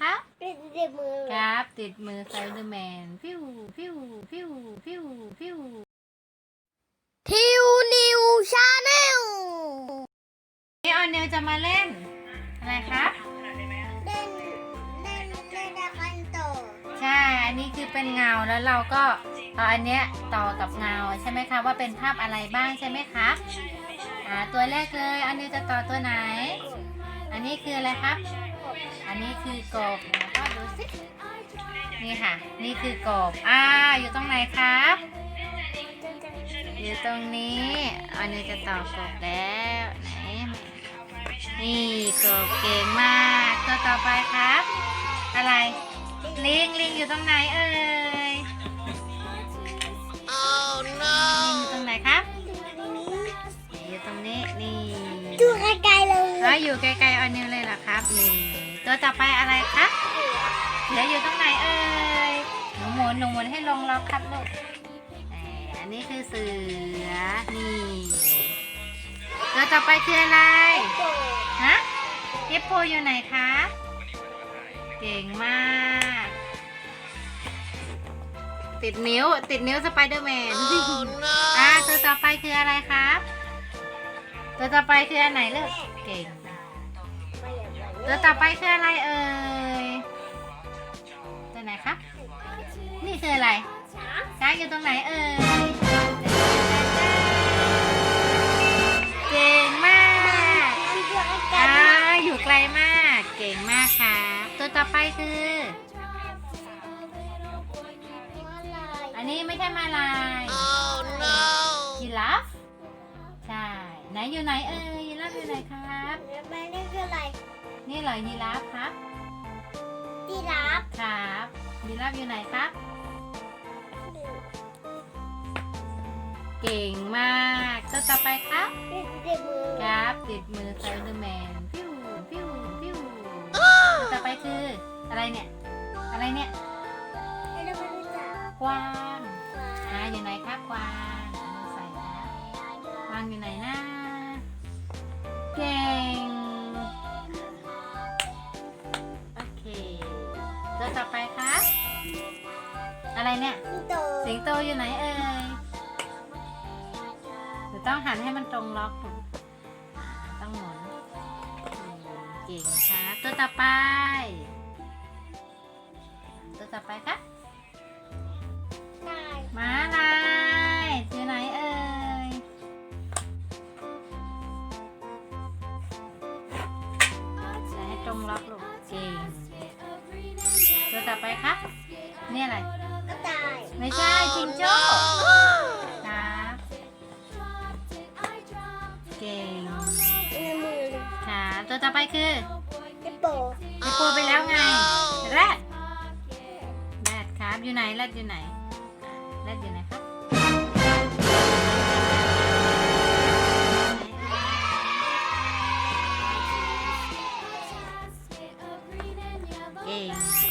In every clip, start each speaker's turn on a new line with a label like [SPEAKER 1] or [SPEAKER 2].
[SPEAKER 1] ครับ
[SPEAKER 2] ติดติดมือ
[SPEAKER 1] ครับ ติดมือไซเดอร์แมนพิวพิวพิวพิวพิว
[SPEAKER 2] ทิวนิวชาแนล
[SPEAKER 1] นี่ออนเนลจะมาเล่น อะไรครับ
[SPEAKER 2] เล่นเล่นเล่นละกันโต
[SPEAKER 1] ใช่ อันนี้คือเป็นเงาแล้วเราก็เอาอันเนี้ยต่อกับเงาใช่ไหมคะว่าเป็นภาพอะไรบ้างใช่ไหมครับอ่าตัวแรกเลย อันนี้จะต่อตัวไหน อันนี้คืออะไรครับ อันนี้คือกบแล้วก็ดูสิ นี่ค่ะ นี่คือกบอ่าอยู่ตรงไหนครับ อยู่ตรงนี้ อันนี้จะต่อกบแล้วไหน นี่กบเก่งมาก ตัวต่อไปครับ อะไร ลิงลิงอยู่ตรงไหนเอ่ย อยู่ไก
[SPEAKER 2] ลๆ
[SPEAKER 1] ออนนิวเลยเหรอครับนี่ตัวต่อไปอะไรครับเดี๋ยวอยู่ตรงไหนเอ่ยหนูหมุนหนูหมุนให้ลงล็อกครับลูกแหมอันนี้คือเสือนี่ตัวต่อไปคืออะไรฮะเฮปโปอยู่ไหนคะเก่งมาก ติดนิ้วติดนิ้วสไปเดอร์แมนอ่าตัวต่อไปคืออะไรครับ ตัวต่อไปคืออันไหนลูกเก่ง ตัวต่อไปคืออะไรเอ่ย ตัวไหนครับ นี่คืออะไรช้างอยู่ตรงไหนเอ่ย เก่งมากอ่าอยู่ไกลมาก เก่งมากค่ะตัวต่อไปคือ อันนี้ไม่ใช่มาลาย
[SPEAKER 2] oh no
[SPEAKER 1] ยีราฟใช่ ไหนอยู่ไหนเอ่ยยีราฟอยู่ไหนครับ
[SPEAKER 2] ไม่ได้คืออะไร
[SPEAKER 1] นี่เหรอยีราฟครับ
[SPEAKER 2] ที่รับ
[SPEAKER 1] ครับยีราฟอยู่ไหนครับ เก่งมากตัวต่อไปครับ
[SPEAKER 2] ติดติดมือ
[SPEAKER 1] ครับติดมือไซเดอร์แมนพิวพิวพิวตัวต่อไปคือ อะไรเนี่ย อะไรเนี่ย
[SPEAKER 2] ไม่ได้ไม่รู้จัก
[SPEAKER 1] กวางอ่าอยู่ไหนครับกวางอ่าใส่นะกวางอยู่ไหนนะ ตัวต่อไปครับอะไรเนี่ย
[SPEAKER 2] พี่โต
[SPEAKER 1] สิงโตอยู่ไหนเอ่ยหรือต้องหันให้มันตรงล็อกอ่าต้องหมุนอืมเก่งครับตัวต่อไป ตัวต่อไปครับ
[SPEAKER 2] นาย
[SPEAKER 1] ม้าลายอยู่ไหนเอ่ยใส่ให้ตรงล็อกลูกเก่ง ตัวต่อไปครับนี่อะไร
[SPEAKER 2] ก็ตาย
[SPEAKER 1] ไม่ใช่จิงโจ้ครับเก่ง
[SPEAKER 2] ในมือ
[SPEAKER 1] ครับตัวต่อไปคือ
[SPEAKER 2] พี่โต
[SPEAKER 1] ไปปูไปแล้วไงแรดแรดครับอยู่ไหนแรดอยู่ไหนอ่าแรดอยู่ไหนครับเก่ง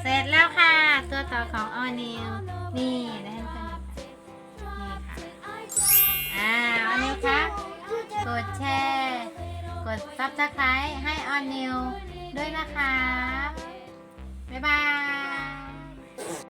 [SPEAKER 1] เสร็จแล้วค่ะ ตัวต่อของออนิวนี่ได้ให้เพื่อนดูนี่ค่ะอ่าออนิวคะกดแชร์กดซับสไครต์ให้ออนิวด้วยนะคะบ๊ายบาย